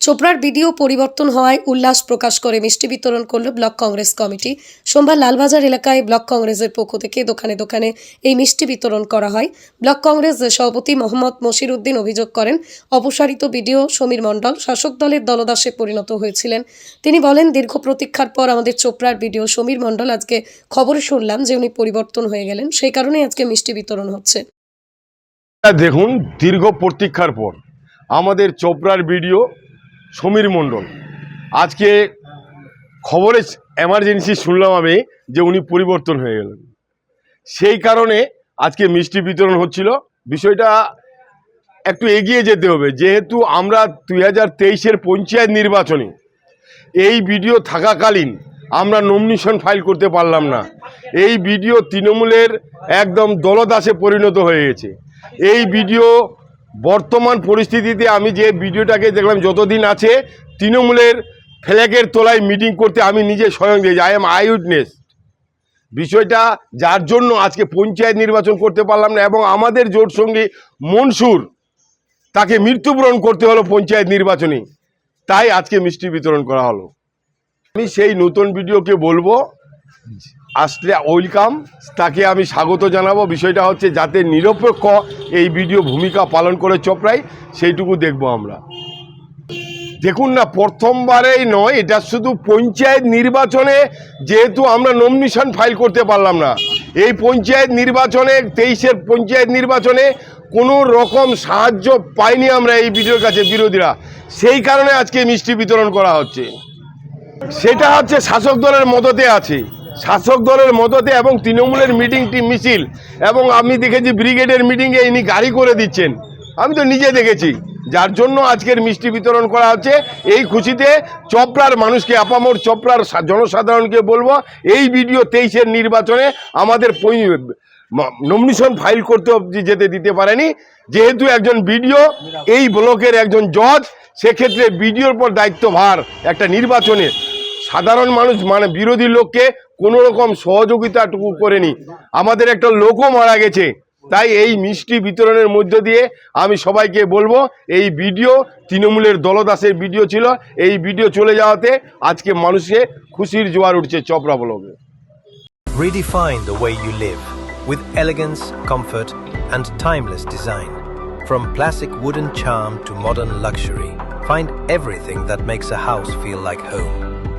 চোপড়ার ভিডিও পরিবর্তন হওয়ায় উল্লাস প্রকাশ করে মিষ্টি বিতরণ করল ব্লক কংগ্রেস কমিটি। সোমবার লালবাজার এলাকায় ব্লক কংগ্রেসের পক্ষ থেকে দোকানে দোকানে এই মিষ্টি বিতরণ করা হয়। ব্লক কংগ্রেস সভাপতি মোহাম্মদ মশির উদ্দিন অভিযোগ করেন, অপসারিত বিডিও সমীর মণ্ডল, শাসক দলের দলদাসে পরিণত হয়েছিলেন। তিনি বলেন, দীর্ঘ প্রতীক্ষার পর আমাদের চোপড়ার বিডিও সমীর মণ্ডল আজকে খবরে শুনলাম যে উনি পরিবর্তন হয়ে গেলেন। সেই কারণেই আজকে মিষ্টি বিতরণ হচ্ছে। দেখুন, দীর্ঘ প্রতীক্ষার পর আমাদের চোপড়ার ভিডিও সমীর মণ্ডল। আজকে খবরে এমার্জেন্সি শুনলাম আমি যে উনি পরিবর্তন হয়ে গেলেন। সেই কারণে আজকে মিষ্টি বিতরণ হচ্ছিল। বিষয়টা একটু এগিয়ে যেতে হবে। যেহেতু আমরা দুই হাজার তেইশের পঞ্চায়েত নির্বাচনে এই ভিডিও থাকাকালীন আমরা নমিনেশন ফাইল করতে পারলাম না। এই ভিডিও তৃণমূলের একদম দলদাসে পরিণত হয়ে গেছে। এই ভিডিও বর্তমান পরিস্থিতিতে আমি যে ভিডিওটাকে দেখলাম, যতদিন আছে, তৃণমূলের ফ্ল্যাগের তলায় মিটিং করতে আমি নিজে স্বয়ং দিয়েছি আই এম আই উইটনেস বিষয়টা যার জন্য আজকে পঞ্চায়েত নির্বাচন করতে পারলাম না এবং আমাদের জোট সঙ্গী মনসুর, তাকে মৃত্যুবরণ করতে হলো পঞ্চায়েত নির্বাচনে। তাই আজকে মিষ্টি বিতরণ করা হলো। আমি সেই নতুন ভিডিওকে বলব আসলে ওয়েলকাম। তাকে আমি স্বাগত জানাব। বিষয়টা হচ্ছে যাতে নিরপেক্ষ এই ভিডিও ভূমিকা পালন করে চোপড়াই, সেইটুকু দেখব আমরা। দেখুন না, প্রথমবারেই নয়, এটা শুধু পঞ্চায়েত নির্বাচনে যেহেতু আমরা নমিনেশন ফাইল করতে পারলাম না। এই পঞ্চায়েত নির্বাচনে, তেইশের পঞ্চায়েত নির্বাচনে কোনো রকম সাহায্য পাইনি আমরা এই ভিডিওর কাছে বিরোধীরা। সেই কারণে আজকে মিষ্টি বিতরণ করা হচ্ছে। সেটা হচ্ছে শাসক দলের মদতে আছে। শাসক দলের মদতে এবং তৃণমূলের মিটিংটি মিছিল এবং আমি দেখেছি ব্রিগেডের মিটিংয়ে ইনি গাড়ি করে দিচ্ছেন। আমি তো নিজে দেখেছি। যার জন্য আজকের মিষ্টি বিতরণ করা হচ্ছে। এই খুশিতে চপড়ার মানুষকে, আপামর চপড়ার জনসাধারণকে বলব, এই ভিডিও তেইশের নির্বাচনে আমাদের নমিনেশন ফাইল করতে যেতে দিতে পারেনি। যেহেতু একজন বিডিও এই ব্লকের একজন জজ সেক্ষেত্রে বিডিওর পর দায়িত্বভার একটা নির্বাচনে সাধারণ মানুষ মানে বিরোধী লোককে কোনো রকম সহযোগিতাটুকু করেনি আমাদের একটা লোকও মারা গেছে তাই এই মিষ্টি বিতরণের মধ্য দিয়ে আমি সবাইকে বলব এই ভিডিও তৃণমূলের দলদাসের ভিডিও ছিল এই ভিডিও চলে যাওয়াতে আজকে মানুষে খুশির জোয়ার উঠছে চপড়া ব্লকে Redefine the way you live with elegance, comfort, and timeless design. From classic wooden charm to modern luxury, find everything that makes a house feel like home.